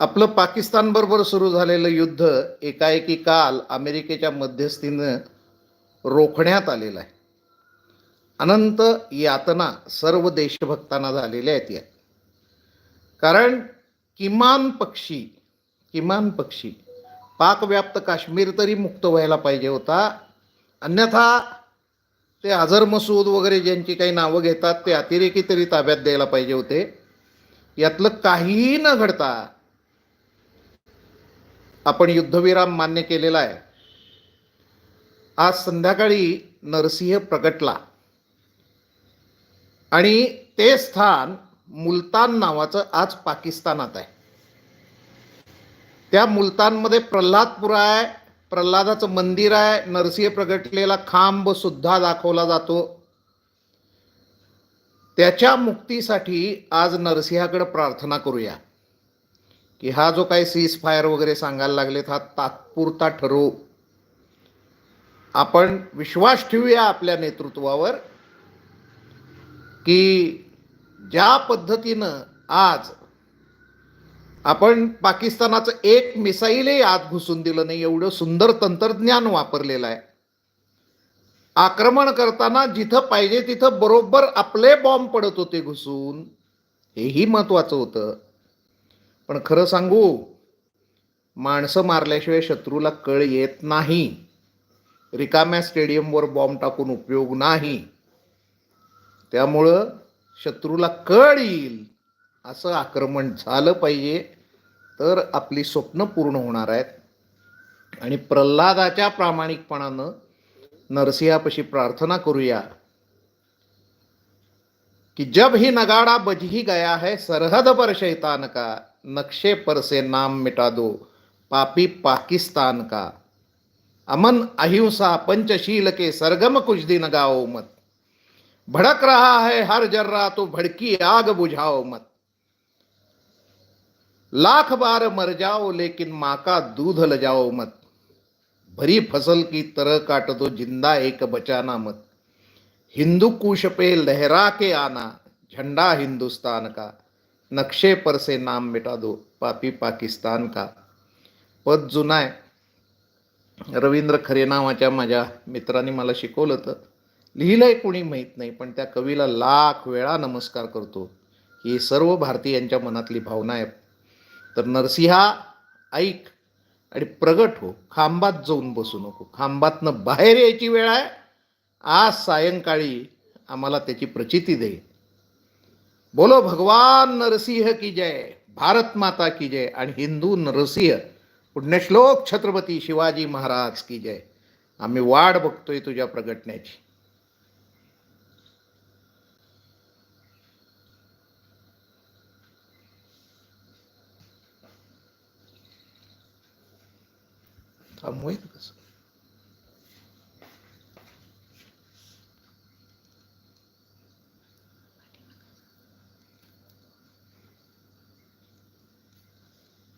आपलं पाकिस्तानबरोबर सुरू झालेलं युद्ध एकाएकी काल अमेरिकेच्या मध्यस्थीनं रोखण्यात आलेलं आहे. अनंत यातना सर्व देशभक्तांना झालेल्या आहेत या. कारण किमान पक्षी किमान पक्षी पाकव्याप्त काश्मीर तरी मुक्त व्हायला पाहिजे होता. अन्यथा ते अझर मसूद वगैरे ज्यांची काही नावं घेतात ते अतिरेकी तरी ताब्यात द्यायला पाहिजे होते. यातलं काहीही न घडता आपण युद्धविराम मान्य केलेला आहे. आज संध्याकाळी नरसिंह प्रगटला. आणि ते स्थान मुलतान नावाचं आज पाकिस्तानात आहे. त्या मुलतानमध्ये प्रल्हादपूर आहे प्रल्हादाचं मंदिर आहे नरसिंह प्रगटलेला खांब सुद्धा दाखवला जातो. त्याच्या मुक्तीसाठी आज नरसिंहाकडे प्रार्थना करूया. की हा जो काही सीज फायर वगैरे सांगायला लागलेत हा तात्पुरता ठरवू आपण विश्वास ठेवूया आपल्या नेतृत्वावर की ज्या पद्धतीनं आज आपण पाकिस्तानाचं एक मिसाईलही आत घुसून दिलं नाही एवढं सुंदर तंत्रज्ञान वापरलेलं आहे. आक्रमण करताना जिथं पाहिजे तिथं बरोबर आपले बॉम्ब पडत होते घुसून हेही महत्वाचं होतं. पण खरं सांगू माणसं मारल्याशिवाय शत्रूला कळ येत नाही. रिकाम्या स्टेडियमवर बॉम्ब टाकून उपयोग नाही. त्यामुळं शत्रूला कळ येईल असं आक्रमण झालं पाहिजे. तर आपली स्वप्न पूर्ण होणार आहेत. आणि प्रल्हादाच्या प्रामाणिकपणानं नरसिंहापाशी प्रार्थना करूया. कि जब ही नगाड़ा बज ही गया है, सरहद पर शैतान का, नक्शे पर से नाम मिटा दो, पापी पाकिस्तान का। अमन अहिंसा पंचशील के सरगम कुछ दिन गाओ मत। भड़क रहा है हर जर्रा तो भड़की आग बुझाओ मत। लाख बार मर जाओ, लेकिन माँ का दूध ल जाओ मत। भरी फ़सल की तरह काट दो, ज़िंदा एक बचाना मत। हिंदू कुश पे लहरा के आना झंडा हिंदुस्तान का नक्शे पर से नाम मिटा दो पापी पाकिस्तान का। पद जुना आहे रवींद्र खरे नावाच्या माझ्या मित्रांनी मला शिकवलं तर लिहिलंय कोणी माहीत नाही पण त्या कवीला लाख वेळा नमस्कार करतो. ही सर्व भारतीयांच्या मनातली भावना आहे. तर नरसिंहा ऐक आणि प्रगट हो. खांबात जाऊन बसू नको. खांबातनं बाहेर यायची वेळ आहे. आज सायंकाळी आम्हाला त्याची प्रचिती दे. बोलो भगवान नरसिंह की जय भारत माता की जय आणि हिंदू नरसिंह पुण्यश्लोक छत्रपती शिवाजी महाराज की जय. आम्ही वाट बघतोय तुझ्या प्रगटण्याची. थांबवायचं कसं